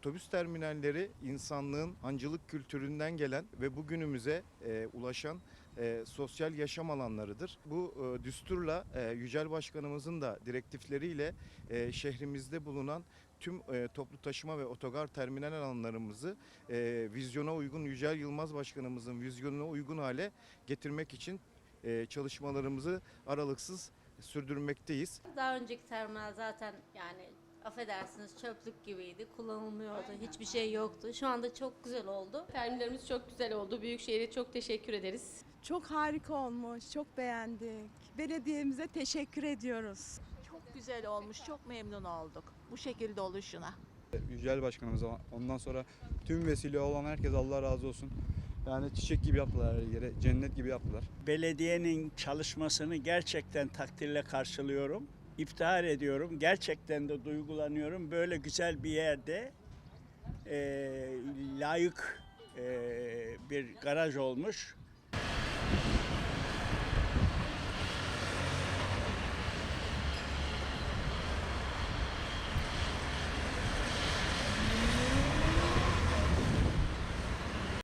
otobüs terminalleri insanlığın hancılık kültüründen gelen ve bugünümüze e, ulaşan e, sosyal yaşam alanlarıdır. Bu e, düsturla e, Yücel Başkanımızın da direktifleriyle e, şehrimizde bulunan tüm e, toplu taşıma ve otogar terminal alanlarımızı e, vizyona uygun Yücel Yılmaz Başkanımızın vizyonuna uygun hale getirmek için e, çalışmalarımızı aralıksız sürdürmekteyiz. Daha önceki terminal zaten yani affedersiniz çöplük gibiydi. Kullanılmıyordu. Hiçbir şey yoktu. Şu anda çok güzel oldu. Terminallerimiz çok güzel oldu. Büyükşehir'e çok teşekkür ederiz. Çok harika olmuş, çok beğendik. Belediyemize teşekkür ediyoruz. Çok güzel olmuş, çok memnun olduk bu şekilde oluşuna. Yücel Başkanımıza ondan sonra tüm vesile olan herkes Allah razı olsun. Yani çiçek gibi yaptılar her yere, cennet gibi yaptılar. belediyenin çalışmasını gerçekten takdirle karşılıyorum. İftihar ediyorum. Gerçekten de duygulanıyorum. Böyle güzel bir yerde e, layık e, bir garaj olmuş.